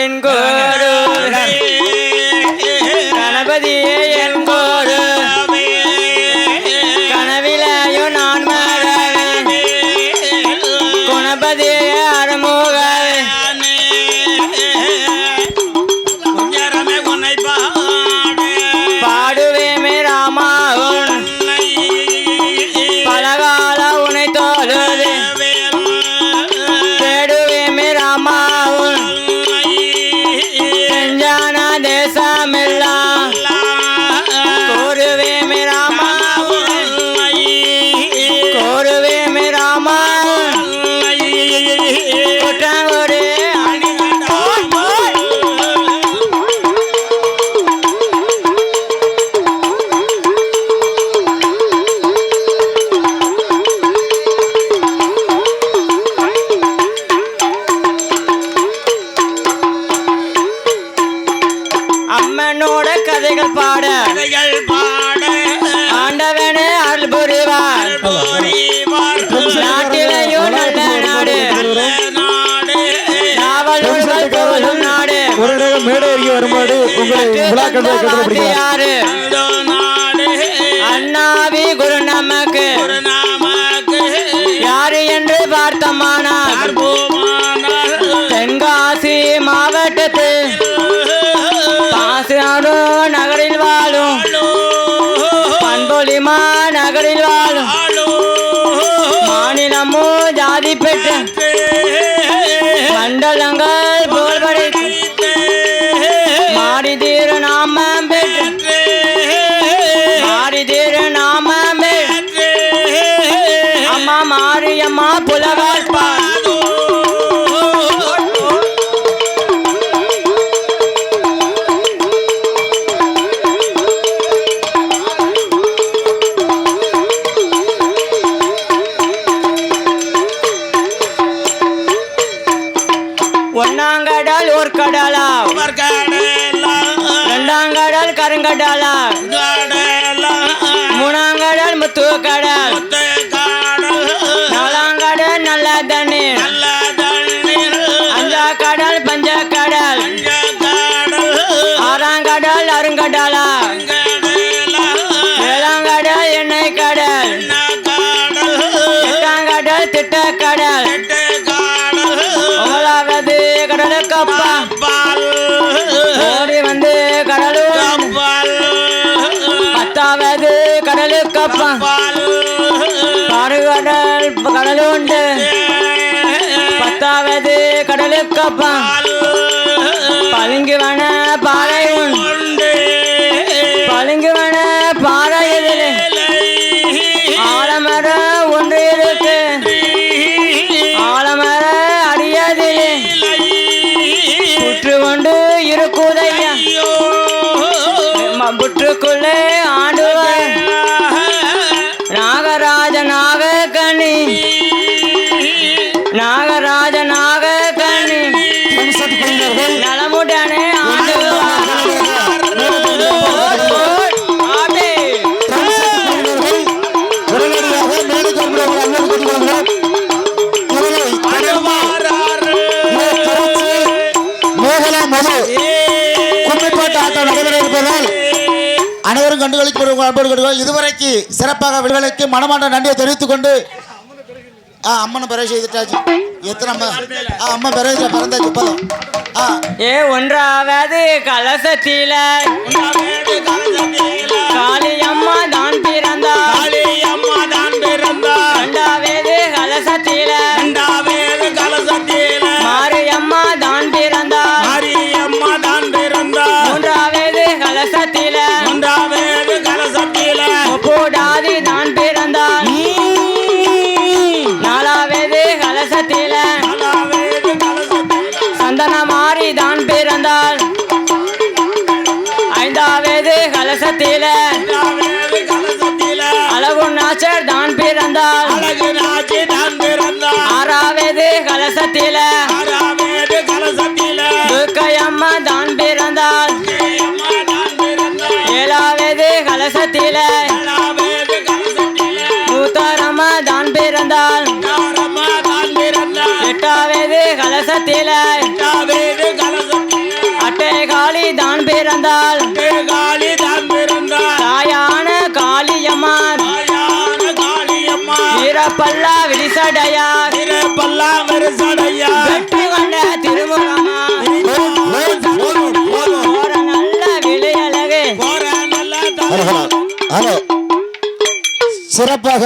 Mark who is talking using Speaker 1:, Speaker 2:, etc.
Speaker 1: என்
Speaker 2: நேரம் மேடை ஏறி வரும்போது உங்களை
Speaker 1: அண்ணாவி குரு நமக்கு யாரு என்று பார்த்தமானார். தென்காசி மாவட்டத்து பாசியாரோ நகரில் வாழும் பண்பொலிமா நகரில் வாழும் மாநிலமோ ஜாதி மாறி தீர நாமம் பெற்று மாறி தீர நாமம் அம்மா மாரியம்மா புலவாள் பால் ஒன்னாங்கடல் ஒரு கடலா ரெண்டாங்கடல் கருங்கடலா. மூணாங்கடல் முத்து பத்தாவது கடலுக்கு அப்பா பாடுகடல் கடலுண்டு. பத்தாவது கடலுக்கு அப்பா பதுங்குவன பாறை புற்றுக்குள்ளே ஆடுவார் நாகராஜ நாகக்கணி நாகராஜ நாகக்கணி நலமுடனே
Speaker 2: அனைவரும் கண்டுகளித்து கொள்கிறோம். இதுவரைக்கு சிறப்பாக விடுதலைக்கு மனமாண்ட நன்றியை தெரிவித்துக் கொண்டு ஆ அம்மனை பிறகு செய்துட்டாச்சு. எத்தனை அம்மா ஆ அம்மா பிறகு பிறந்தாச்சு போதும் ஆ.
Speaker 1: ஏ ஒன்றாவது கலசத்தில காளியம்மா ஐந்தாவது கலசத்தில. அழகு நாச்சர் தான்
Speaker 3: பிறந்தார்
Speaker 1: ஆறாவது கலசத்தில. துர்க்கையம்மா தான்
Speaker 3: பிறந்தார்
Speaker 1: ஏழாவது கலசத்தில. மூத்தாரம்மா தான் கலசத்தில
Speaker 3: எட்டாவது கலசத்தில. திரு பல்லாமரு சடையா?
Speaker 1: வெற்றி கொண்ட திருமுகமா? நல்ல
Speaker 2: ஹலோ ஹலோ சிறப்பாக